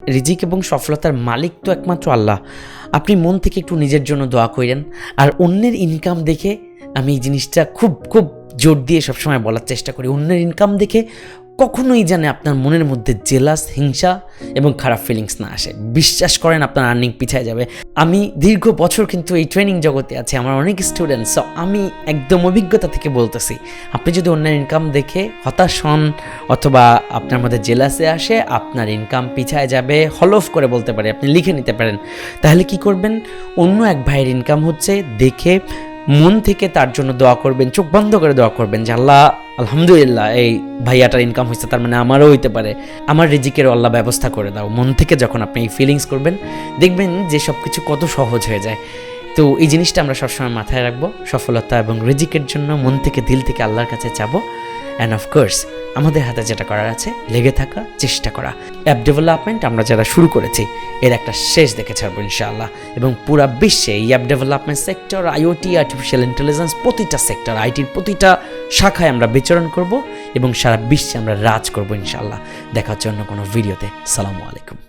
রিজিক এবং সফলতার মালিক তো একমাত্র আল্লাহ। আপনি মন থেকে একটু নিজের জন্য দোয়া করেন, আর অন্যের ইনকাম দেখে আমি এই জিনিসটা খুব খুব জোর দিয়ে সবসময় বলার চেষ্টা করি। অন্যের ইনকাম দেখে কখনোই জানে আপনার মনের মধ্যে জেলাস, হিংসা এবং খারাপ ফিলিংস না আসে। বিশ্বাস করেন আপনার আর্নিং পিছিয়ে যাবে। আমি দীর্ঘ বছর কিন্তু এই ট্রেনিং জগতে আছে, আমার অনেক স্টুডেন্ট সো আমি একদম অভিজ্ঞতা থেকে বলতেছি, আপনি যদি অন্যের ইনকাম দেখে হতাশ হন অথবা আপনার মধ্যে জেলাসে আসে, আপনার ইনকাম পিছায় যাবে, হলফ করে বলতে পারে, আপনি লিখে নিতে পারেন, তাহলে কি করবেন? অন্য এক ভাইয়ের ইনকাম হচ্ছে দেখে মন থেকে তার জন্য দোয়া করবেন, চোখ বন্ধ করে দোয়া করবেন যে, আল্লাহ, আলহামদুলিল্লাহ, এই ভাইয়াটার ইনকাম হয়েছে তার মানে আমারও হইতে পারে। আমার রিজিকের আল্লাহ ব্যবস্থা করে দাও। মন থেকে যখন আপনি এই ফিলিংস করবেন, দেখবেন যে সব কিছু কত সহজ হয়ে যায়। তো এই জিনিসটা আমরা সবসময় মাথায় রাখব, সফলতা এবং রিজিকের জন্য মন থেকে, দিল থেকে আল্লাহর কাছে চাবো। অ্যান্ড অফকোর্স আমাদের হাতে যেটা করার আছে, লেগে থাকা, চেষ্টা করা। অ্যাপ ডেভেলপমেন্ট আমরা যারা শুরু করেছি, এর একটা শেষ দেখে ছাড়বো ইনশাআল্লাহ। এবং পুরো বিশ্বে এই app development sector IoT artificial intelligence প্রতিটা সেক্টর আইটির প্রতিটা শাখায় আমরা বিচরণ করব এবং সারা বিশ্বে আমরা রাজ করব ইনশাআল্লাহ। দেখা হচ্ছে অন্য কোনো ভিডিওতে সালামু আলাইকুম।